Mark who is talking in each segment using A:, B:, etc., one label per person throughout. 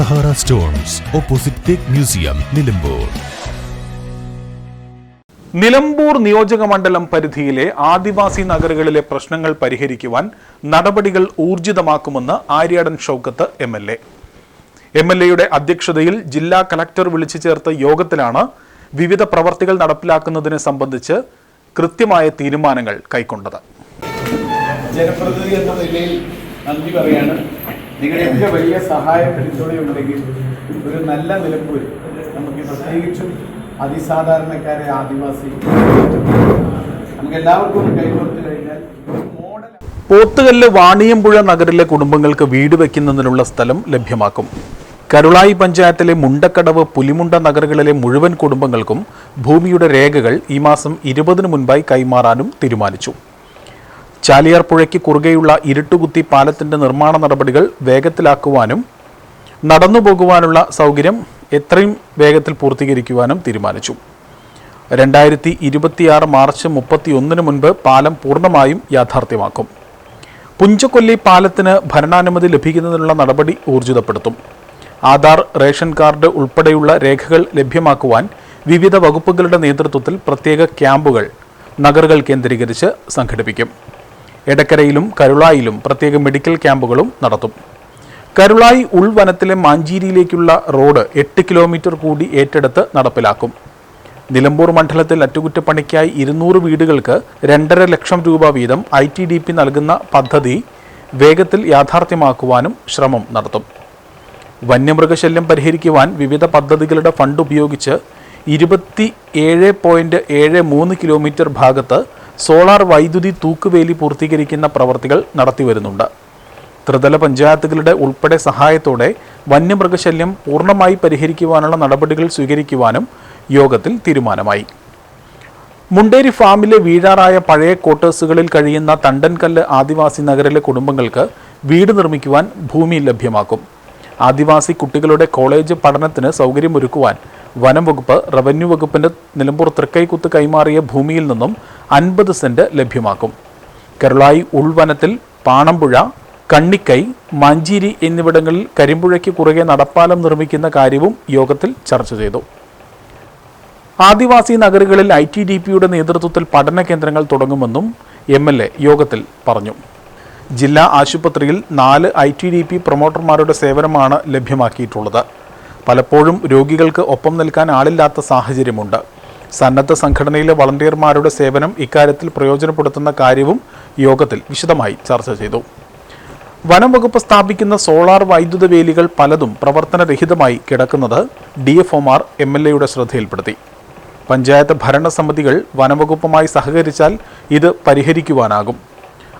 A: Sahara stones opposite teak museum Nilambur
B: Nilambur നിയോജക മണ്ഡലം പരിധിയിലെ ആദിവാസി നഗരങ്ങളിലെ പ്രശ്നങ്ങൾ പരിഹരിക്കുവാൻ നടപടികൾ ഊർജിതമാക്കുമെന്ന് Aryadan Shoukath M L A. M L എയുടെ അധ്യക്ഷതയിൽ ജില്ലാ കലക്ടർ വിളിച്ചു ചേർത്ത യോഗത്തിലാണ് വിവിധ പ്രവർത്തികൾ നടപ്പിലാക്കുന്നതിനെ സംബന്ധിച്ച് കൃത്യമായ തീരുമാനങ്ങൾ കൈക്കൊണ്ടത്.
C: ജനപ്രതിനിധി എന്ന നിലയിൽ നന്ദി പറയാണ്. നിങ്ങളുടെയൊക്കെ വലിയ സഹായം പിന്തുണയുണ്ടെങ്കിൽ ഒരു നല്ല നിലമ്പൂർ നമുക്ക് പ്രത്യേകിച്ചും അതിസാധാരണക്കാരെ ആദിവാസി നമുക്ക് എല്ലാവർക്കും കൈകോർത്ത് കഴിഞ്ഞാൽ
B: പോത്തുകല്ല് വാണിയമ്പുഴ നഗരിലെ കുടുംബങ്ങൾക്ക് വീട് വയ്ക്കുന്നതിനുള്ള സ്ഥലം ലഭ്യമാക്കും. കരുളായി പഞ്ചായത്തിലെ മുണ്ടക്കടവ് പുലിമുണ്ട നഗറുകളിലെ മുഴുവൻ കുടുംബങ്ങൾക്കും ഭൂമിയുടെ രേഖകൾ ഈ മാസം ഇരുപതിനു മുൻപായി കൈമാറാനും തീരുമാനിച്ചു. ചാലിയാർ പുഴയ്ക്ക് കുറുകെയുള്ള ഇരുട്ടുകുത്തി പാലത്തിന്റെ നിർമ്മാണ നടപടികൾ വേഗത്തിലാക്കുവാനും നടന്നു പോകുവാനുള്ള സൗകര്യം എത്രയും വേഗത്തിൽ പൂർത്തീകരിക്കുവാനും തീരുമാനിച്ചു. രണ്ടായിരത്തി ഇരുപത്തിയാറ് മാർച്ച് മുപ്പത്തിയൊന്നിന് മുൻപ് പാലം പൂർണമായും യാഥാർത്ഥ്യമാക്കും. പുഞ്ചക്കൊല്ലി പാലത്തിന് ഭരണാനുമതി ലഭിക്കുന്നതിനുള്ള നടപടി ഊർജിതപ്പെടുത്തും. ആധാർ റേഷൻ കാർഡ് ഉൾപ്പെടെയുള്ള രേഖകൾ ലഭ്യമാക്കുവാൻ വിവിധ വകുപ്പുകളുടെ നേതൃത്വത്തിൽ പ്രത്യേക ക്യാമ്പുകൾ നഗറുകൾ കേന്ദ്രീകരിച്ച് സംഘടിപ്പിക്കും. എടക്കരയിലും കരുളായിലും പ്രത്യേക മെഡിക്കൽ ക്യാമ്പുകളും നടത്തും. കരുളായി ഉൾവനത്തിലെ മാഞ്ചേരിയിലേക്കുള്ള റോഡ് എട്ട് കിലോമീറ്റർ കൂടി ഏറ്റെടുത്ത് നടപ്പിലാക്കും. നിലമ്പൂർ മണ്ഡലത്തിൽ അറ്റകുറ്റപ്പണിക്കായി ഇരുന്നൂറ് വീടുകൾക്ക് രണ്ടര ലക്ഷം രൂപ വീതം ഐ ടി ഡി പി നൽകുന്ന പദ്ധതി വേഗത്തിൽ യാഥാർത്ഥ്യമാക്കുവാനും ശ്രമം നടത്തും. വന്യമൃഗശല്യം പരിഹരിക്കുവാൻ വിവിധ പദ്ധതികളുടെ ഫണ്ട് ഉപയോഗിച്ച് ഇരുപത്തി ഏഴ് പോയിന്റ് ഏഴ് മൂന്ന് കിലോമീറ്റർ ഭാഗത്ത് സോളാർ വൈദ്യുതി തൂക്കുവേലി പൂർത്തീകരിക്കുന്ന പ്രവർത്തികൾ നടത്തിവരുന്നുണ്ട്. ത്രിതല പഞ്ചായത്തുകളുടെ ഉൾപ്പെടെ സഹായത്തോടെ വന്യമൃഗശല്യം പൂർണമായി പരിഹരിക്കുവാനുള്ള നടപടികൾ സ്വീകരിക്കുവാനും യോഗത്തിൽ തീരുമാനമായി. മുണ്ടേരി ഫാമിലെ വീഴാറായ പഴയ ക്വാർട്ടേഴ്സുകളിൽ കഴിയുന്ന തണ്ടൻകല്ല് ആദിവാസി നഗരിലെ കുടുംബങ്ങൾക്ക് വീട് നിർമ്മിക്കുവാൻ ഭൂമി ലഭ്യമാക്കും. ആദിവാസി കുട്ടികളുടെ കോളേജ് പഠനത്തിന് സൗകര്യമൊരുക്കുവാൻ വനം വകുപ്പ് റവന്യൂ വകുപ്പിന്റെ നിലമ്പൂർ തൃക്കൈക്കുത്ത് കൈമാറിയ ഭൂമിയിൽ നിന്നും അൻപത് സെന്റ് ലഭ്യമാക്കും. കേരളായി ഉൾവനത്തിൽ പാണമ്പുഴ കണ്ണിക്കൈ മഞ്ചേരി എന്നിവിടങ്ങളിൽ കരിമ്പുഴയ്ക്ക് കുറുകെ നടപ്പാലം നിർമ്മിക്കുന്ന കാര്യവും യോഗത്തിൽ ചർച്ച ചെയ്തു. ആദിവാസി നഗരങ്ങളിൽ ഐ ടി ഡി പിയുടെ നേതൃത്വത്തിൽ പഠന കേന്ദ്രങ്ങൾ തുടങ്ങുമെന്നും എം എൽ എ യോഗത്തിൽ പറഞ്ഞു. ജില്ലാ ആശുപത്രിയിൽ നാല് ഐ ടി ഡി പി പ്രൊമോട്ടർമാരുടെ സേവനമാണ് ലഭ്യമാക്കിയിട്ടുള്ളത്. പലപ്പോഴും രോഗികൾക്ക് ഒപ്പം നിൽക്കാൻ ആളില്ലാത്ത സാഹചര്യമുണ്ട്. സന്നദ്ധ സംഘടനയിലെ വളണ്ടിയർമാരുടെ സേവനം ഇക്കാര്യത്തിൽ പ്രയോജനപ്പെടുത്തുന്ന കാര്യവും യോഗത്തിൽ വിശദമായി ചർച്ച ചെയ്തു. വനം വകുപ്പ് സ്ഥാപിക്കുന്ന സോളാർ വൈദ്യുത വേലികൾ പലതും പ്രവർത്തനരഹിതമായി കിടക്കുന്നത് ഡി എഫ് ഒമാർ എം എൽ എയുടെ ശ്രദ്ധയിൽപ്പെടുത്തി. പഞ്ചായത്ത് ഭരണസമിതികൾ വനംവകുപ്പുമായി സഹകരിച്ചാൽ ഇത് പരിഹരിക്കുവാനാകും.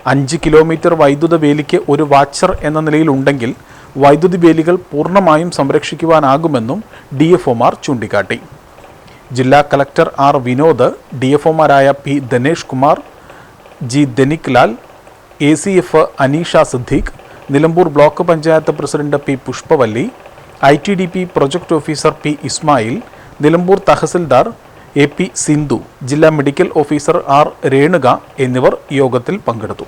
B: അഞ്ച് കിലോമീറ്റർ വൈദ്യുത വേലിക്ക് ഒരു വാച്ചർ എന്ന നിലയിലുണ്ടെങ്കിൽ വൈദ്യുതി വേലികൾ പൂർണമായും സംരക്ഷിക്കുവാനാകുമെന്നും ഡി എഫ് ഒമാർ ചൂണ്ടിക്കാട്ടി. ജില്ലാ collector R Vinod D F ഒമാരായ P Dinesh Kumar G Dhanik Lal A C F Aneesha Siddique Nilambur block panchayat president P Pushpavalli I T D P project officer P Ismail Nilambur tahsildar A P Sindhu ജില്ലാ medical officer R Renuka എന്നിവർ യോഗത്തിൽ പങ്കെടുത്തു.